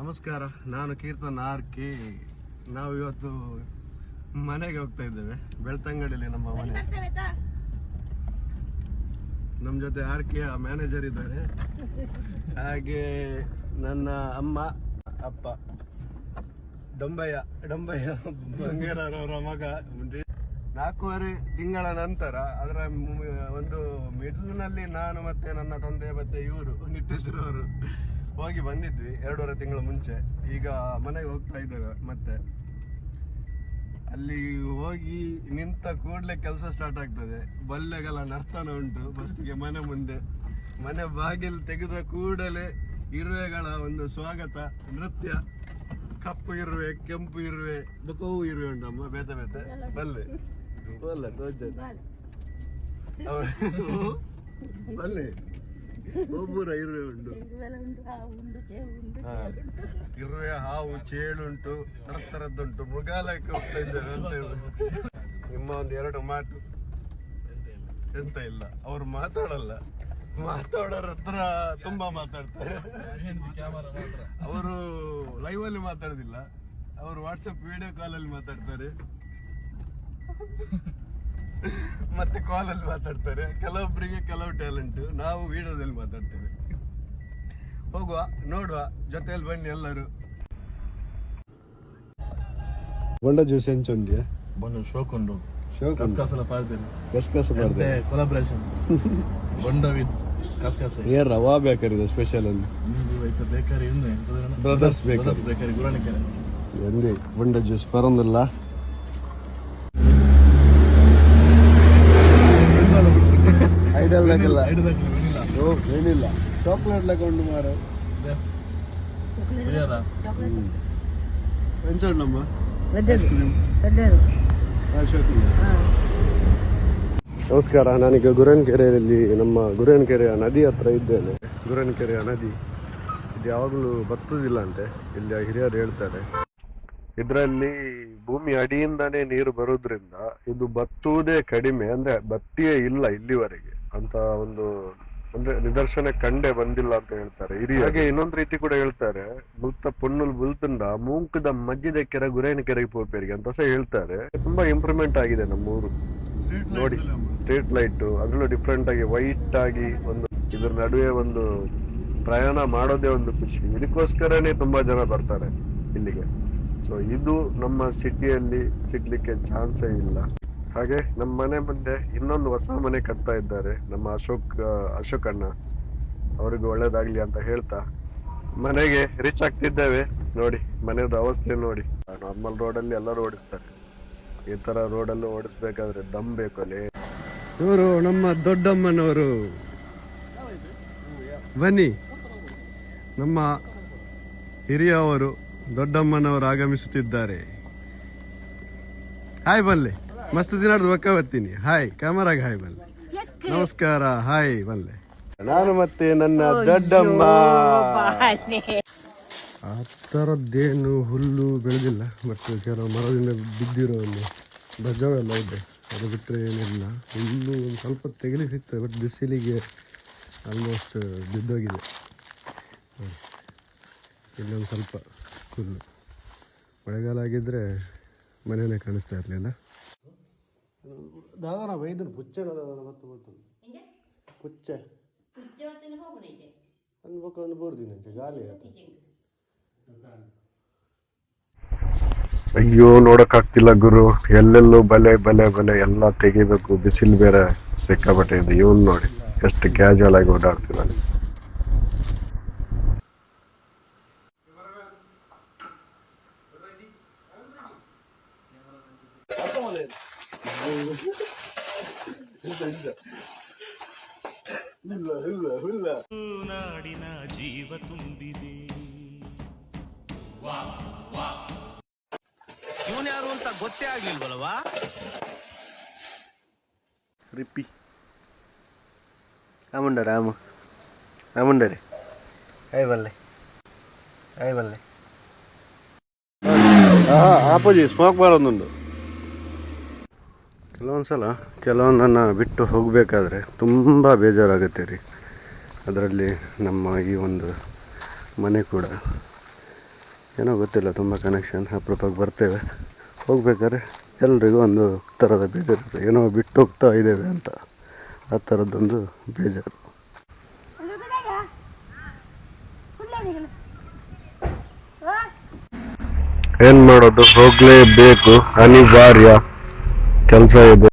ನಮಸ್ಕಾರ ನಾನು Keerthan R K. ನಾವು ಇವತ್ತು ಮನೆಗೆ ಹೋಗ್ತಾ ಇದ್ದೇವೆ. ಬೆಳ್ತಂಗಡಿಯಲ್ಲಿ ನಮ್ಮ ಮನೆ. ನಮ್ಮ ಜೊತೆ ಆರ್ ಕೆ ಮ್ಯಾನೇಜರ್ ಇದ್ದಾರೆ. ಹಾಗೆ ನನ್ನ ಅಮ್ಮ ಅಪ್ಪ ಡೊಂಬಯ್ಯ ಡೊಂಬಯ್ಯ ಬಂಗೇರವರ ಮಗ. ನಾಲ್ಕೂವರೆ ತಿಂಗಳ ನಂತರ ಅದರ ಒಂದು ಮಿಡ್ಲ್ನಲ್ಲಿ ನಾನು ಮತ್ತೆ ನನ್ನ ತಂದೆ ಮತ್ತೆ ಇವರು ನಿತ್ಯಶ್ರವರು ಹೋಗಿ ಬಂದಿದ್ವಿ ಎರಡೂವರೆ ತಿಂಗಳ ಮುಂಚೆ. ಈಗ ಮನೆಗೆ ಹೋಗ್ತಾ ಇದ್ದೇವೆ ಮತ್ತೆ. ಅಲ್ಲಿ ಹೋಗಿ ನಿಂತ ಕೂಡಲೇ ಕೆಲಸ ಸ್ಟಾರ್ಟ್ ಆಗ್ತದೆ. ಬಲ್ಲೆಗೆಲ್ಲ ನರ್ತನ ಉಂಟು ಫಸ್ಟಿಗೆ ಮನೆ ಮುಂದೆ. ಮನೆ ಬಾಗಿಲು ತೆಗೆದ ಕೂಡಲೇ ಇರುವೆಗಳ ಒಂದು ಸ್ವಾಗತ ನೃತ್ಯ. ಕಪ್ಪು ಇರುವೆ ಕೆಂಪು ಇರುವೆ ಬಕವು ಇರುವೆ ಅಮ್ಮ ಬೇತೆ ಬೇತೆ. ಬಲ್ಲೆ. ಬಲ್ಲೆ ತೋಜ ಬಲ್ಲೆ. ಒಬ್ಬರ ಇರುವೆ ಉಂಟು. ಇರುವೆ ಹಾವು ಚೇಳುಂಟು ತರ ತರದ್ದುಂಟು ಮೃಗಾಲಯಕ್ಕೆ ಹೋಗ್ತಾ ಇದ್ದೇವೆ ಅಂತ ಹೇಳಿ. ನಿಮ್ಮ ಒಂದು ಎರಡು ಮಾತು. ಎಂತ ಇಲ್ಲ. ಅವ್ರು ಮಾತಾಡಲ್ಲ. ಮಾತಾಡೋರ ಹತ್ರ ತುಂಬಾ ಮಾತಾಡ್ತಾರೆ. ಅವರು ಲೈವ್ ಅಲ್ಲಿ ಮಾತಾಡುದಿಲ್ಲ. ಅವರು ವಾಟ್ಸಪ್ ವಿಡಿಯೋ ಕಾಲ್ ಅಲ್ಲಿ ಮಾತಾಡ್ತಾರೆ. ಮತ್ತೆ ಕಾಲ್ ಅಲ್ಲಿ ಮಾತಾಡ್ತಾರೆ. ಕೆಲವೊಬ್ಬರಿಗೆ ಕೆಲವು ಟ್ಯಾಲೆಂಟ್ ನಾವು ವಿಡಿಯೋದಲ್ಲಿ ಮಾತಾಡ್ತೇವೆ. ಹೋಗುವ ನೋಡುವ ಜೊತೆಯಲ್ಲಿ ಬನ್ನಿ ಎಲ್ಲರೂ. ಬೊಂಡ ಜ್ಯೂಸ್ ಹೆಂಚೊಂದಿಯಾ ಬಂದು ಶೋಕ್ ಉಂಟು ಶೋಕ್ ಕಸ್ಕಸಲ ಪಾಡ್ತೇನೆ. ಗಸಗಸ ಮತ್ತೆ ಕೊಲಾಬ್ರೇಷನ್ ಬೊಂಡ ವಿತ್ ಕಸ್ಕಸ ಏನ್ ರವಾ ಬೇಕರಿದ ಸ್ಪೆಷಲ್ ಅಲ್ಲಿ. ಐತ ಬೇಕರಿ ಇಂದು Brothers Bakery. ಬೇಕರಿ. ಗುರಾಣಿಕೆರೆ. ಎಂದಿ ಬೊಂಡ ಜ್ಯೂಸ್ ಬರೋದಿಲ್ಲ ಲೆಕ್ಕಲ್ಲ ಏನಿಲ್ಲ ಓ ಏನಿಲ್ಲ. ಚಾಕ್ಲೇಟ್ ಮಾರು. ಎಂಚಣ್ಣಮ್ಮ ನಮಸ್ಕಾರ. ನಾನೀಗ ಗುರನ್ಕೆರೆಯಲ್ಲಿ ನಮ್ಮ ಗುರನ್ಕೆರೆಯ ನದಿ ಹತ್ರ ಇದ್ದೇನೆ. ಗುರನ್ಕೆರೆಯ ನದಿ. ಇದು ಯಾವಾಗಲೂ ಬತ್ತುದಿಲ್ಲ ಅಂತೆ ಇಲ್ಲಿ ಹಿರಿಯರು ಹೇಳ್ತಾರೆ. ಇದರಲ್ಲಿ ಭೂಮಿ ಅಡಿಯಿಂದಾನೇ ನೀರು ಬರೋದ್ರಿಂದ ಇದು ಬತ್ತುವುದೇ ಕಡಿಮೆ. ಅಂದ್ರೆ ಬತ್ತಿಯೇ ಇಲ್ಲ ಇಲ್ಲಿವರೆಗೆ. ಅಂತ ಒಂದು ಅಂದ್ರೆ ನಿದರ್ಶನ ಕಂಡೇ ಬಂದಿಲ್ಲ ಅಂತ ಹೇಳ್ತಾರೆ. ಹಾಗೆ ಇನ್ನೊಂದು ರೀತಿ ಕೂಡ ಹೇಳ್ತಾರೆ. ಬುಲ್ತ ಪೊನ್ನುಲ್ ಬುಲ್ತುಂಡ ಮೂಂಕದ ಮಜ್ಜಿದ ಕೆರೆ ಗುರೇನ ಕೆರೆಗೆ ಪೋಪೇರಿಗೆ ಅಂತ ಸಹ ಹೇಳ್ತಾರೆ. ತುಂಬಾ ಇಂಪ್ರೂವ್ಮೆಂಟ್ ಆಗಿದೆ ನಮ್ಮ ಊರು ನೋಡಿ ಸ್ಟ್ರೀಟ್ ಲೈಟ್ ಅದ್ರಲ್ಲೂ ಡಿಫ್ರೆಂಟ್ ಆಗಿ ವೈಟ್ ಆಗಿ ಒಂದು ಇದ್ರ ನಡುವೆ ಒಂದು ಪ್ರಯಾಣ ಮಾಡೋದೇ ಒಂದು ಖುಷಿ. ಇದಕ್ಕೋಸ್ಕರನೇ ತುಂಬಾ ಜನ ಬರ್ತಾರೆ ಇಲ್ಲಿಗೆ. ಸೊ ಇದು ನಮ್ಮ ಸಿಟಿಯಲ್ಲಿ ಸಿಗ್ಲಿಕ್ಕೆ ಚಾನ್ಸೇ ಇಲ್ಲ. ಹಾಗೆ ನಮ್ಮ ಮನೆ ಮುಂದೆ ಇನ್ನೊಂದು ಹೊಸ ಮನೆ ಕಟ್ತಾ ಇದ್ದಾರೆ. ನಮ್ಮ ಅಶೋಕ್ ಅಶೋಕ್ ಅಣ್ಣ. ಅವ್ರಿಗೆ ಒಳ್ಳೇದಾಗ್ಲಿ ಅಂತ ಹೇಳ್ತಾ ಮನೆಗೆ ರೀಚ್ ಆಗ್ತಿದ್ದೇವೆ. ನೋಡಿ ಮನೆಯದು ಅವಸ್ಥೆ ನೋಡಿ. ನಾರ್ಮಲ್ ರೋಡಲ್ಲಿ ಎಲ್ಲರೂ ಓಡಿಸ್ತಾರೆ. ಈ ತರ ರೋಡಲ್ಲಿ ಓಡಿಸ್ಬೇಕಾದ್ರೆ ದಮ್ ಬೇಕು ಅಲ್ಲಿ. ಇವರು ನಮ್ಮ ದೊಡ್ಡಮ್ಮನವರು. ಬನ್ನಿ. ನಮ್ಮ ಹಿರಿಯವರು, ದೊಡ್ಡಮ್ಮನವರು ಆಗಮಿಸುತ್ತಿದ್ದಾರೆ. ಹಾಯ್ ಬಲ್ಲೆ ಮಸ್ತ್ ದಿನ ಬಕ್ಕ ಬರ್ತೀನಿ. ಹಾಯ್ ಕ್ಯಾಮರಾಗ ಹಾಯ್ ಬಲ್ಲೆ ನಮಸ್ಕಾರ ಹಾಯ್ ಬಲ್ಲೆ ನಾನು ಮತ್ತೆ ನನ್ನ ದೊಡ್ಡಮ್ಮ. ಆ ಥರದ್ದೇನು ಹುಲ್ಲು ಬೆಳೆದಿಲ್ಲ ಬಟ್ ಕೆಲವು ಮರದಿಂದ ಬಿದ್ದಿರೋ ಒಂದು ಬಜಾವೆಲ್ಲ ಇದೆ. ಅದು ಬಿಟ್ಟರೆ ಏನಿಲ್ಲ. ಹುಲ್ಲು ಒಂದು ಸ್ವಲ್ಪ ತೆಗಿಲಿ ಸಿಗ್ತದೆ ಬಟ್ ಬಿಸಿಲಿಗೆ ಆಲ್ಮೋಸ್ಟ್ ಬಿದ್ದೋಗಿದೆ. ಇಲ್ಲೊಂದು ಸ್ವಲ್ಪ ಹುಲ್ಲು. ಮಳೆಗಾಲ ಆಗಿದ್ದರೆ ಮನೆಯೇ ಕಾಣಿಸ್ತಾ ಇರಲಿಲ್ಲ. ದಾದನ ವೈದ್ಯರು ಪುಚ್ಚೆ ದಾದನ ಮತ್ತು ಗೊತ್ತು ಪುಚ್ಚೆ. ಅನ್ಬೇಕು ಒಂದು ಬೋರ್ದಿನ ಗಾಳಿ ಆಯ್ತು ಅಯ್ಯೋ ನೋಡಕ್ಕಾಗ್ತಿಲ್ಲ ಗುರು. ಎಲ್ಲೆಲ್ಲೂ ಬಲೆ ಬಲೆ ಬಲೆ ಎಲ್ಲ ತೆಗಿಬೇಕು ಬಿಸಿಲು ಬೇರೆ ಸಿಕ್ಕಾಪಟ್ಟೆ ಇದೆ ಇವನ್ ನೋಡಿ ಎಷ್ಟು ಕ್ಯಾಜುವಲ್ ಆಗಿ ಓಡಾಡ್ತಿದ್ದಾನೆ. ನಾಡಿನ ಜೀವ ತುಂಬಿದೆ ಇವನ್ಯಾರು ಅಂತ ಗೊತ್ತೇ ಆಗ್ಲಿಲ್ವಲ್ವಾ ರಿಪ್ಪಿ ಆಮುಂಡ ರಾಮ ಆಮುಂಡರೆ ಆಯ್ ಬಲ್ಲೆ ಆಯ್ ಬಲ್ಲೆ ಆಪೋಜಿ ಸ್ಮೋಕ್ ಬರೋದೊಂದು ಕೆಲವೊಂದ್ಸಲ ಕೆಲವೊಂದನ್ನು ಬಿಟ್ಟು ಹೋಗಬೇಕಾದ್ರೆ ತುಂಬ ಬೇಜಾರಾಗುತ್ತೆ ರೀ. ಅದರಲ್ಲಿ ನಮ್ಮ ಈ ಒಂದು ಮನೆ ಕೂಡ ಏನೋ ಗೊತ್ತಿಲ್ಲ, ತುಂಬ ಕನೆಕ್ಷನ್ ಅಪರೂಪಕ್ಕೆ ಬರ್ತೇವೆ. ಹೋಗಬೇಕಾದ್ರೆ ಎಲ್ರಿಗೂ ಒಂದು ಥರದ ಬೇಜಾರಿರುತ್ತೆ ಏನೋ ಬಿಟ್ಟು ಹೋಗ್ತಾ ಇದ್ದೇವೆ ಅಂತ ಆ ಥರದ್ದೊಂದು ಬೇಜಾರು. ಏನು ಮಾಡೋದು? ಹೋಗಲೇಬೇಕು. ಅನಿವಾರ್ಯ. ಕೆಲಸ ಇದೆ